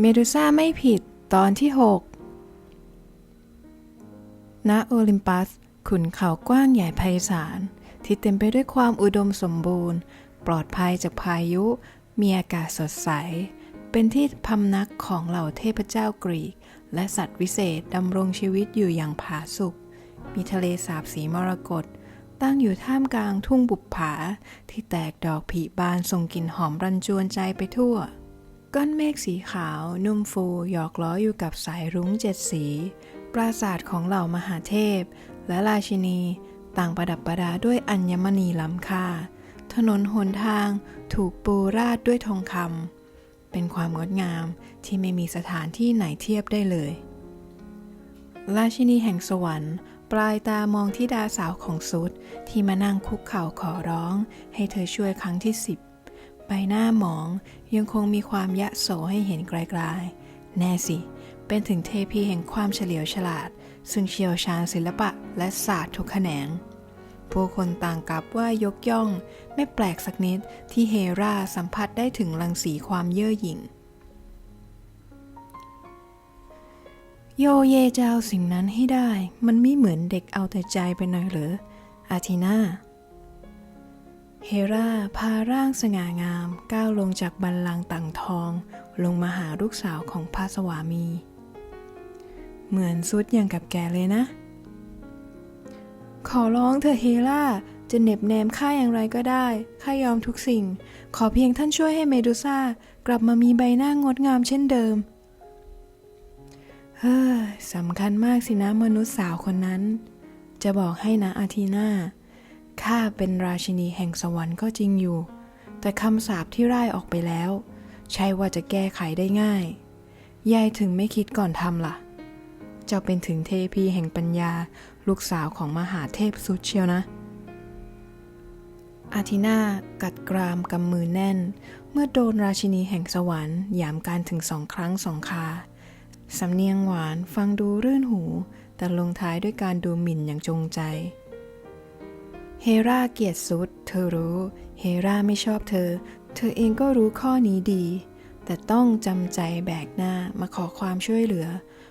เมดูซ่าไม่ผิดตอนที่ 6 ณ โอลิมปัส ขุนเขากว้างใหญ่ไพศาล ที่เต็มไปด้วยความอุดมสมบูรณ์ ปลอดภัยจากพายุ มีอากาศสดใส เป็นที่พำนักของเหล่าเทพเจ้ากรีก และสัตว์วิเศษดำรงชีวิตอยู่อย่างผาสุก มีทะเลสาบสีมรกต ตั้งอยู่ท่ามกลางทุ่งบุปผา ที่แตกดอกผลิบานส่งกลิ่นหอมรันจวนใจไปทั่ว ก้อนเมฆสีขาวนุ่มฟูหยอกล้ออยู่กับสายรุ้งเจ็ดสี ปราสาทของเหล่ามหาเทพ และราชินี ต่างประดับประดาด้วยอัญมณีล้ำค่า ถนนหนทางถูกปูราดด้วยทองคำเป็นความงดงามที่ไม่มีสถานที่ไหนเทียบได้เลย ราชินีแห่งสวรรค์ปลายตามองที่ดาสาวของซุดที่มานั่งคุกเข่าขอร้อง ให้เธอช่วยครั้งที่สิบ ใบหน้าหมองยังคงมีความยะโสให้เห็นไกลๆ แน่สิ เป็นถึงเทพีแห่งความเฉลียวฉลาด ซึ่งเชี่ยวชาญศิลปะและศาสตร์ทุกแขนง ผู้คนต่างกับว่ายกย่อง ไม่แปลกสักนิดที่เฮราสัมผัสได้ถึงรังสีความเย่อหยิ่ง โยเยจะเอาสิ่งนั้นให้ได้ มันไม่เหมือนเด็กเอาแต่ใจไปหน่อยหรืออาทีนา เฮราพาร่างสง่างามก้าวลงจากบัลลังต่างทอง ลงมาหาลูกสาวของพระสวามี เหมือนสุดอย่างกับแกเลยนะ ขอร้องเธอเฮราจะเหน็บแนมข้าอย่างไรก็ได้ข้ายอมทุกสิ่ง ขอเพียงท่านช่วยให้เมดูซ่ากลับมามีใบหน้างดงามเช่นเดิม เฮ้ยสำคัญมากสินะมนุษย์สาวคนนั้น จะบอกให้นะอาทีนา ข้าเป็นราชินีแห่งสวรรค์ก็จริงอยู่ แต่คำสาปที่ร่ายออกไปแล้ว ใช่ว่าจะแก้ไขได้ง่าย ยายถึงไม่คิดก่อนทำล่ะ เจ้าเป็นถึงเทพีแห่งปัญญาลูกสาวของมหาเทพสุดเชียวนะ อาทินากัดกรามกำมือแน่น เมื่อโดนราชินีแห่งสวรรค์ยามการถึงสองครั้งสองคาสำเนียงหวานฟังดูรื่นหู แต่ลงท้ายด้วยการดูหมิ่นอย่างจงใจ เฮราเกียดสุด เธอรู้ เฮราไม่ชอบเธอ เธอเองก็รู้ข้อนี้ดี แต่ต้องจำใจแบกหน้ามาขอความช่วยเหลือ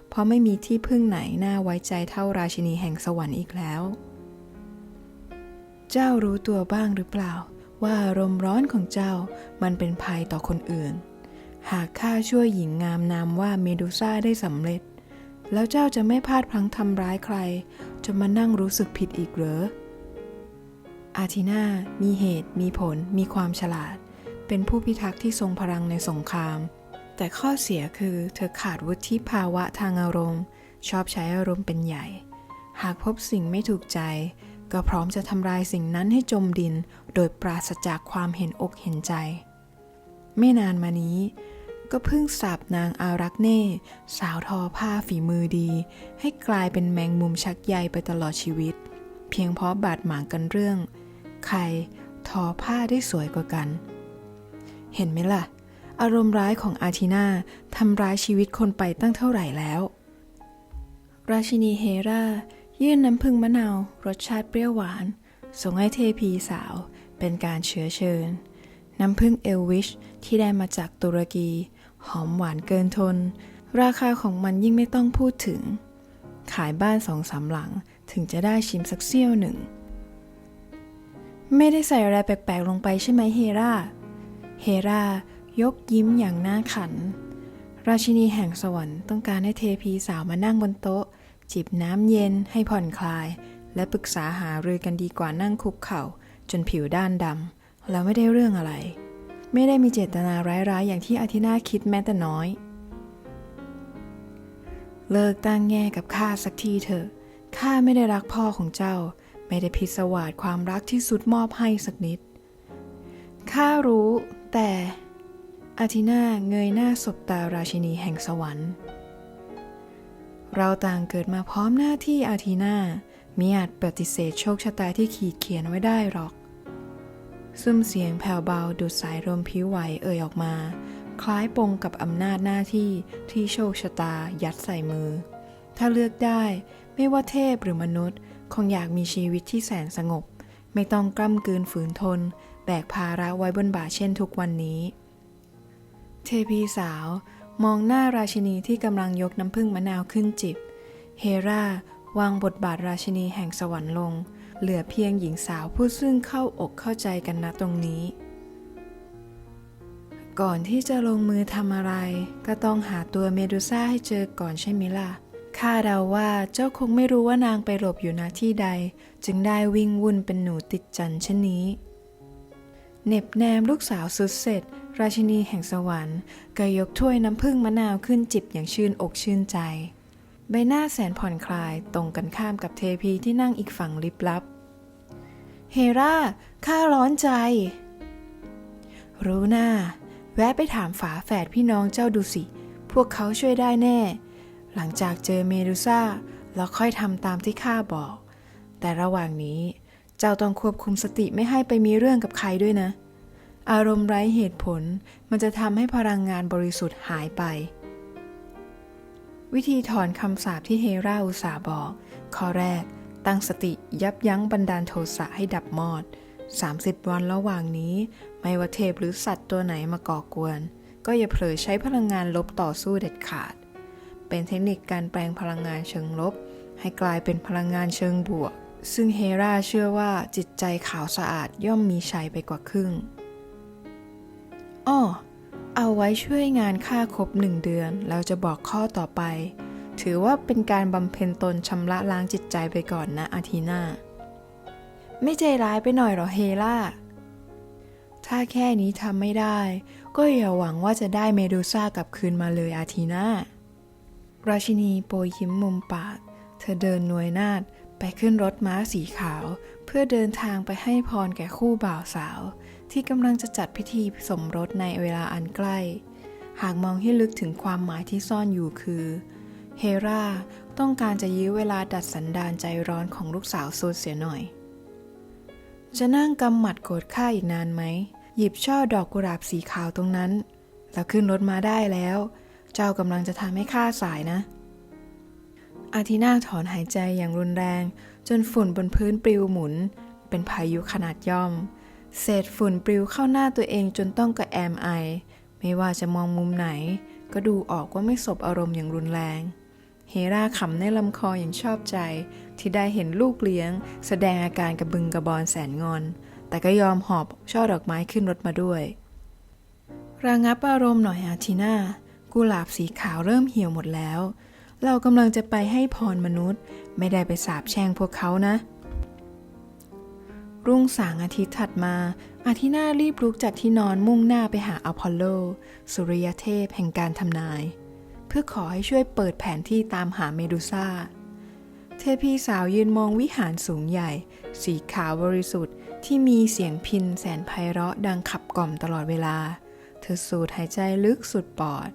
เพราะไม่มีที่พึ่งไหนน่าไว้ใจเท่าราชินีแห่งสวรรค์อีกแล้ว เจ้ารู้ตัวบ้างหรือเปล่า ว่าอารมณ์ร้อนของเจ้ามันเป็นภัยต่อคนอื่น หากข้าช่วยหญิงงามนามว่าเมดูซ่าได้สำเร็จ แล้วเจ้าจะไม่พลาดพลั้งทำร้ายใครจนมานั่งรู้สึกผิดอีกเหรอ อาทีนามีเหตุ มีผล มีความฉลาด เป็นผู้พิทักษ์ที่ทรงพลังในสงคราม แต่ข้อเสียคือเธอขาดวุฒิภาวะทางอารมณ์ ชอบใช้อารมณ์เป็นใหญ่ หากพบสิ่งไม่ถูกใจ ก็พร้อมจะทำลายสิ่งนั้นให้จมดิน โดยปราศจากความเห็นอกเห็นใจ ไม่นานมานี้ก็เพิ่งสาบนางอารักเน่ สาวทอผ้าฝีมือดี ให้กลายเป็นแมงมุมชักใยไปตลอดชีวิต เพียงเพราะบาดหมางกันเรื่อง ใครทอผ้าได้สวยกว่ากัน เห็นไหมล่ะ อารมณ์ร้ายของอาทีนาทำร้ายชีวิตคนไปตั้งเท่าไหร่แล้ว ราชินีเฮรายื่นน้ำผึ้งมะนาว รสชาติเปรี้ยวหวาน ส่งให้เทพีสาวเป็นการเชื้อเชิญ น้ำผึ้งเอลวิชที่ได้มาจากตุรกี หอมหวานเกินทน ราคาของมันยิ่งไม่ต้องพูดถึง ขายบ้านสองสามหลังถึงจะได้ชิมสักเสี้ยวหนึ่ง ไม่ได้ใส่อะไรแปลกๆลงไปใช่ไหมเฮราเฮรายกยิ้มอย่างน่าขัน ราชินีแห่งสวรรค์ต้องการให้เทพีสาวมานั่งบนโต๊ะ จิบน้ำเย็นให้ผ่อนคลาย และปรึกษาหารือกันดีกว่านั่งคุกเข่า จนผิวด้านดำแล้วไม่ได้เรื่องอะไร ไม่ได้มีเจตนาร้ายๆ อย่างที่อาทินาคิดแม้แต่น้อย เลิกตั้งแง่กับข้าสักทีเถอะข้าไม่ได้รักพ่อของเจ้า ไม่ได้พิศวาสความรักที่สุดมอบให้สักนิด ข้ารู้แต่อาทินาเงยหน้าสบตาราชินีแห่งสวรรค์ เราต่างเกิดมาพร้อมหน้าที่อาทีนามิอาจปฏิเสธโชคชะตาที่ขีดเขียนไว้ได้หรอกซุ้มเสียงแผ่วเบาดูดสายลมผิวไหวเอ่ยออกมา คล้ายปงกับอำนาจหน้าที่ที่โชคชะตายัดใส่มือ ถ้าเลือกได้ไม่ว่าเทพหรือมนุษย์ คงอยากมีชีวิตที่แสนสงบ ไม่ต้องกล้ำกืนฝืนทน แบกภาระไว้บนบ่าเช่นทุกวันนี้ เทพีสาว มองหน้าราชินีที่กำลังยกน้ำผึ้งมะนาวขึ้นจิบ เฮราวางบทบาทราชินีแห่งสวรรค์ลง เหลือเพียงหญิงสาวผู้ซึ่งเข้าอกเข้าใจกันณตรงนี้ ก่อนที่จะลงมือทำอะไร ก็ต้องหาตัวเมดูซ่าให้เจอก่อนใช่ไหมล่ะ ข้าเดาว่าเจ้าคงไม่รู้ว่านางไปหลบอยู่ณที่ใด จึงได้วิ่งวุ่นเป็นหนูติดจันเช่นนี้เน็บแนมลูกสาวสุดเสร็จ ราชินีแห่งสวรรค์ก็ยกถ้วยน้ำผึ้งมะนาวขึ้นจิบอย่างชื่นอกชื่นใจ ใบหน้าแสนผ่อนคลายตรงกันข้ามกับเทพีที่นั่งอีกฝั่งลิบลับ เฮราข้าร้อนใจ รู้หน้า แวะไปถามฝาแฝดพี่น้องเจ้าดูสิ พวกเขาช่วยได้แน่ หลังจากเจอเมดูซ่าแล้วค่อยทำตามที่ข้าบอก แต่ระหว่างนี้เจ้าต้องควบคุมสติไม่ให้ไปมีเรื่องกับใครด้วยนะ อารมณ์ไร้เหตุผลมันจะทำให้พลังงานบริสุทธิ์หายไป วิธีถอนคำสาปที่เฮราอุสาบอก ข้อแรก ตั้งสติยับยั้งบันดาลโทสะให้ดับมอด 30 วันระหว่างนี้ ไม่ว่าเทพหรือสัตว์ตัวไหนมาก่อกวน ก็อย่าเผลอใช้พลังงานลบต่อสู้เด็ดขาด เป็นเทคนิคการแปลงพลังงานเชิงลบ ให้กลายเป็นพลังงานเชิงบวก ซึ่งเฮราเชื่อว่าจิตใจขาวสะอาดย่อมมีชัยไปกว่าครึ่งอ้อเอาไว้ช่วยงานค่าครบหนึ่งเดือน แล้วจะบอกข้อต่อไป ถือว่าเป็นการบำเพ็ญตนชำระล้างจิตใจไปก่อนนะอาทีนาไม่ใจร้ายไปหน่อยหรอเฮล่า ถ้าแค่นี้ทำไม่ได้ ก็อย่าหวังว่าจะได้เมดูซ่ากลับคืนมาเลยอาทีนา ราชินีโปยยิ้มมุมปาก เธอเดินหน่วยนาดไปขึ้นรถม้าสีขาว เพื่อเดินทางไปให้พรแก่คู่บ่าวสาว ที่กำลังจะจัดพิธีสมรสในเวลาอันใกล้ หากมองให้ลึกถึงความหมายที่ซ่อนอยู่คือ เฮราต้องการจะยื้อเวลาดัดสันดานใจร้อนของลูกสาวซูดเสียหน่อย จะนั่งกำหมัดโกรธข้าอีกนานไหม หยิบช่อดอกกุหลาบสีขาวตรงนั้น แล้วขึ้นรถมาได้แล้ว เจ้ากำลังจะทำให้ข้าสายนะ อาทินาถอนหายใจอย่างรุนแรง จนฝุ่นบนพื้นปลิวหมุน เป็นพายุขนาดย่อม เศษฝุ่นปลิวเข้าหน้าตัวเองจนต้องกระแอมไอ ไม่ว่าจะมองมุมไหน ก็ดูออกว่าไม่สบอารมณ์อย่างรุนแรง เฮราขำในลำคออย่างชอบใจ ที่ได้เห็นลูกเลี้ยง แสดงอาการกระบึงกระบอนแสนงอน แต่ก็ยอมหอบช่อดอกไม้ขึ้นรถมาด้วยระงับอารมณ์หน่อยอาทีนา กุหลาบสีขาวเริ่มเหี่ยวหมดแล้ว เรากำลังจะไปให้พรมนุษย์ ไม่ได้ไปสาบแช่งพวกเขานะ รุ่งสางอาทิตย์ถัดมาอาทินารีบลุกจากที่นอนมุ่งหน้าไปหาอพอลโล สุริยเทพแห่งการทำนาย เพื่อขอให้ช่วยเปิดแผนที่ตามหาเมดูซ่า เทพีสาวยืนมองวิหารสูงใหญ่ สีขาวบริสุทธิ์ที่มีเสียงพินแสนไพเราะดังขับกล่อมตลอดเวลา เธอสูดหายใจลึกสุดปอด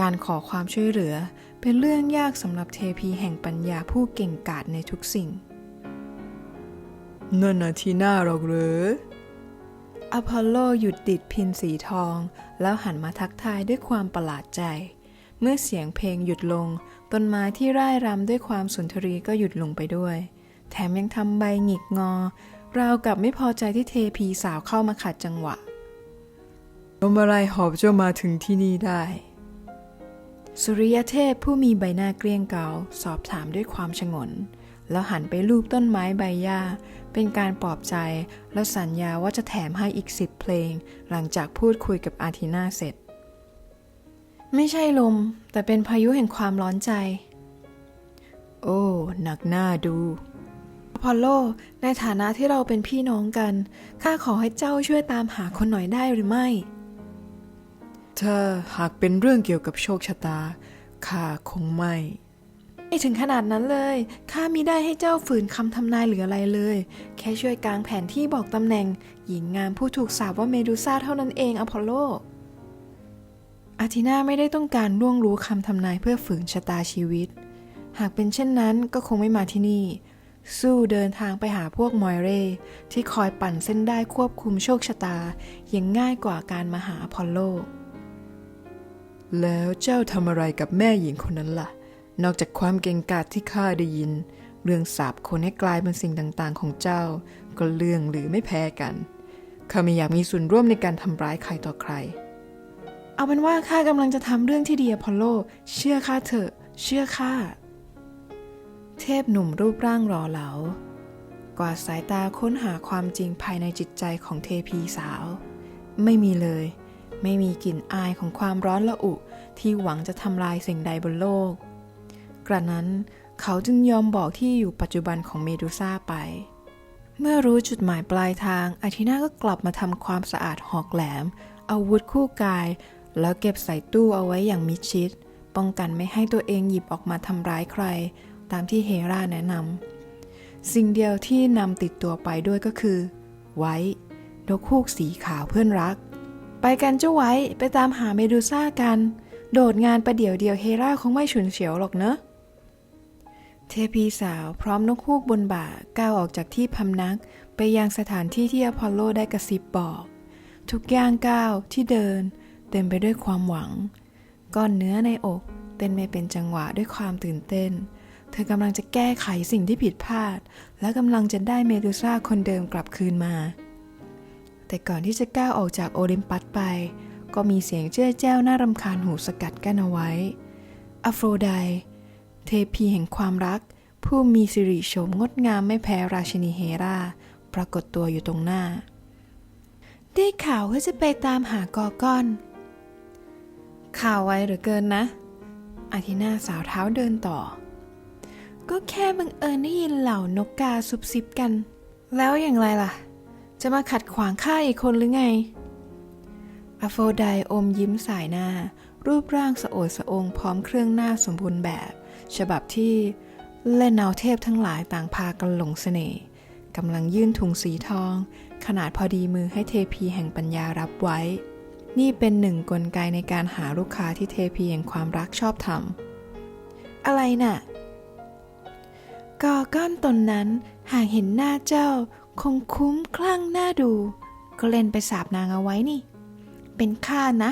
การขอความช่วยเหลือ เป็นเรื่องยากสำหรับเทพีแห่งปัญญาผู้เก่งกาจในทุกสิ่งนั่นนะทีน่าหรอกเหรออพอลโลหยุดดิดพินสีทอง แล้วหันมาทักทายด้วยความประหลาดใจ เมื่อเสียงเพลงหยุดลง ต้นไม้ที่ร่ายรำด้วยความสุนทรีก็หยุดลงไปด้วย แถมยังทำใบหงิกงอ ราวกับไม่พอใจที่เทพีสาวเข้ามาขัดจังหวะทำอะไรหอบเจ้ามาถึงที่นี่ได้ สุริยเทพผู้มีใบหน้าเกลี้ยงเกลาสอบถามด้วยความฉงน แล้วหันไปลูบต้นไม้ใบหญ้า เป็นการปลอบใจ แล้วสัญญาว่าจะแถมให้อีกสิบเพลง หลังจากพูดคุยกับอาทีนาเสร็จ ไม่ใช่ลม แต่เป็นพายุแห่งความร้อนใจ โอ้หนักหน้าดูอพอลโล ในฐานะที่เราเป็นพี่น้องกันข้าขอให้เจ้าช่วยตามหาคนหน่อยได้หรือไม่ ถ้าหากเป็นเรื่องเกี่ยวกับโชคชะตาข้าคงไม่ไม่ถึงขนาดนั้นเลยข้ามิได้ให้เจ้าฝืนคำทำนายหรืออะไรเลย แค่ช่วยกางแผนที่บอกตำแหน่ง หญิงงามผู้ถูกสาปว่าเมดูซ่าเท่านั้นเองอพอลโลอาทินาไม่ได้ต้องการล่วงรู้คำทำนายเพื่อฝืนชะตาชีวิต หากเป็นเช่นนั้นก็คงไม่มาที่นี่ สู้เดินทางไปหาพวกมอยเร่ที่คอยปั่นเส้นได้ควบคุมโชคชะตายังง่ายกว่าการมาหาอพอลโล แล้วเจ้าทำอะไรกับแม่หญิงคนนั้นล่ะ นอกจากความเก่งกาจที่ข้าได้ยิน เรื่องสาบคนให้กลายเป็นสิ่งต่างๆ ของเจ้า ก็เรื่องหรือไม่แพ้กันข้าไม่อยากมีส่วนร่วมในการทำร้ายใครต่อใคร เอาเป็นว่าข้ากำลังจะทำเรื่องที่ดีอพอลโล เชื่อข้าเถอะ เชื่อข้า เทพหนุ่มรูปร่างหล่อเหลากวาดสายตาค้นหาความจริงภายในจิตใจของเทพีสาว ไม่มีเลย ไม่มีกลิ่นอายของความร้อนละอุที่หวังจะทำลายสิ่งใดบนโลก กระนั้นเขาจึงยอมบอกที่อยู่ปัจจุบันของเมดูซ่าไป เมื่อรู้จุดหมายปลายทางอาทินาก็กลับมาทำความสะอาดหอกแหลม อาวุธคู่กาย แล้วเก็บใส่ตู้เอาไว้อย่างมิดชิด ป้องกันไม่ให้ตัวเองหยิบออกมาทำร้ายใคร ตามที่เฮราแนะนำสิ่งเดียวที่นำติดตัวไปด้วยก็คือ ไว้นกฮูกสีขาวเพื่อนรัก ไปกันเจ้าไว้ไปตามหาเมดูซ่ากัน โดดงานประเดี๋ยวเดียวเฮราคงไม่ฉุนเฉียวหรอกเนอะเทพีสาวพร้อมนกฮูกบนบ่าก้าวออกจากที่พำนัก ไปยังสถานที่ที่อพอลโลได้กระซิบบอก ทุกย่างก้าวที่เดิน เต็มไปด้วยความหวัง ก้อนเนื้อในอกเต้นไม่เป็นจังหวะด้วยความตื่นเต้น เธอกำลังจะแก้ไขสิ่งที่ผิดพลาด และกำลังจะได้เมดูซ่าคนเดิมกลับคืนมา แต่ก่อนที่จะก้าวออกจากโอลิมปัสไป ก็มีเสียงเจ้อแจ้วน่ารำคาญหูสกัดกั้นเอาไว้อโฟรไดเทพีแห่งความรัก ผู้มีสิริโฉมงดงามไม่แพ้ราชินีเฮราปรากฏตัวอยู่ตรงหน้า ได้ข่าวว่าจะไปตามหากอก้อน ข่าวไวเหลือเกินนะอาทินาสาวเท้าเดินต่อ ก็แค่บังเอิญได้ยินเหล่านกกาซุบซิบกัน แล้วอย่างไรล่ะ จะมาขัดขวางข้าอีกคนหรือไง อโฟไดอมยิ้มสายหน้า รูปร่างสะโอดสะองพร้อมเครื่องหน้าสมบูรณ์แบบ ฉบับที่เล่นเนาเทพทั้งหลายต่างพากันหลงเสน่ห์กำลังยื่นถุงสีทอง ขนาดพอดีมือให้เทพีแห่งปัญญารับไว้ นี่เป็นหนึ่งกลไกในการหาลูกค้าที่เทพีแห่งความรักชอบทำอะไรน่ะกอก้อนตนนั้นหากเห็นหน้าเจ้า คงคุ้มคลั่งหน้าดู ก็เล่นไปสาบนางเอาไว้นี่ เป็นข้านะ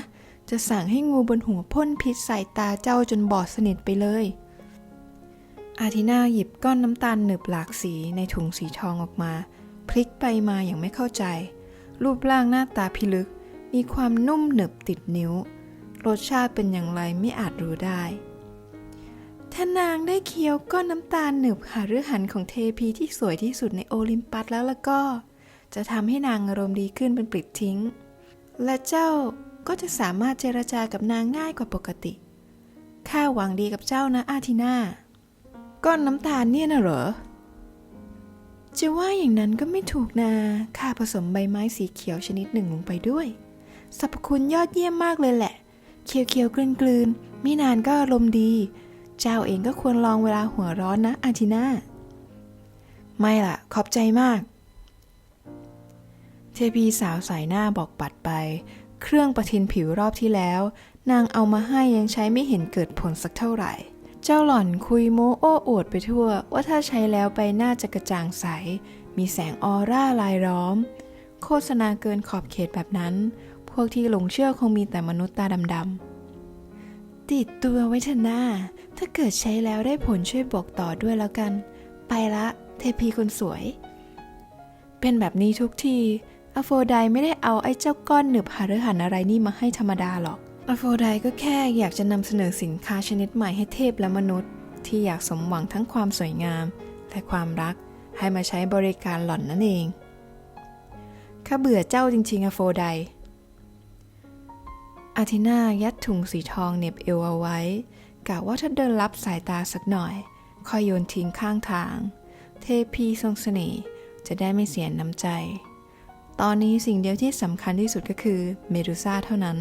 จะสั่งให้งูบนหัวพ่นพิษใส่ตาเจ้าจนบอดสนิทไปเลย อาทินาหยิบก้อนน้ำตาลหนึบหลากสีในถุงสีทองออกมา พลิกไปมาอย่างไม่เข้าใจ รูปร่างหน้าตาพิลึก มีความนุ่มหนึบติดนิ้ว รสชาติเป็นอย่างไรไม่อาจรู้ได้ ถ้านางได้เคี้ยวก้อนน้ำตาลหนึบหาฤหันของเทพีที่สวยที่สุดในโอลิมปัสแล้วละก็ จะทำให้นางอารมณ์ดีขึ้นเป็นปลิดทิ้ง และเจ้าก็จะสามารถเจรจากับนางง่ายกว่าปกติ ข้าหวังดีกับเจ้านะอาทินาก้อนน้ำตาลเนี่ยนะเหรอ จะว่าอย่างนั้นก็ไม่ถูกนา ข้าผสมใบไม้สีเขียวชนิดหนึ่งลงไปด้วย สรรพคุณยอดเยี่ยมมากเลยแหละ เคี้ยวๆกลืนๆ ไม่นานก็อารมณ์ดี เจ้าเองก็ควรลองเวลาหัวร้อนนะอาทินาไม่ล่ะ ขอบใจมาก เทพีสาวสายหน้าบอกปัดไป เครื่องประทินผิวรอบที่แล้ว นางเอามาให้ยังใช้ไม่เห็นเกิดผลสักเท่าไหร่ เจ้าหล่อนคุยโมโอ้อวดไปทั่ว ว่าถ้าใช้แล้วใบหน้าจะกระจ่างใส มีแสงออร่าลายล้อม โฆษณาเกินขอบเขตแบบนั้น พวกที่หลงเชื่อคงมีแต่มนุษย์ตาดำๆ ติดตัวไว้เถอะหน้า ถ้าเกิดใช้แล้วได้ผลช่วยบอกต่อด้วยแล้วกัน ไปละ เทพีคนสวย เป็นแบบนี้ทุกทีอโฟไดไม่ได้เอาไอ้เจ้าก้อนหนึบหาฤหันอะไรนี่มาให้ธรรมดาหรอกอโฟไดก็แค่อยากจะนำเสนอสินค้าชนิดใหม่ให้เทพและมนุษย์ ที่อยากสมหวังทั้งความสวยงาม และความรักให้มาใช้บริการหล่อนนั่นเองข้าเบื่อเจ้าจริงๆอโฟได อาทินายัดถุงสีทองเหน็บเอวเอาไว้กะว่าถ้าเดินรับสายตาสักหน่อย คอยโยนทิ้งข้างทาง เทพีทรงเสน่ห์จะได้ไม่เสียน้ำใจ ตอนนี้สิ่งเดียวที่สำคัญที่สุดก็คือเมดูซ่าเท่านั้น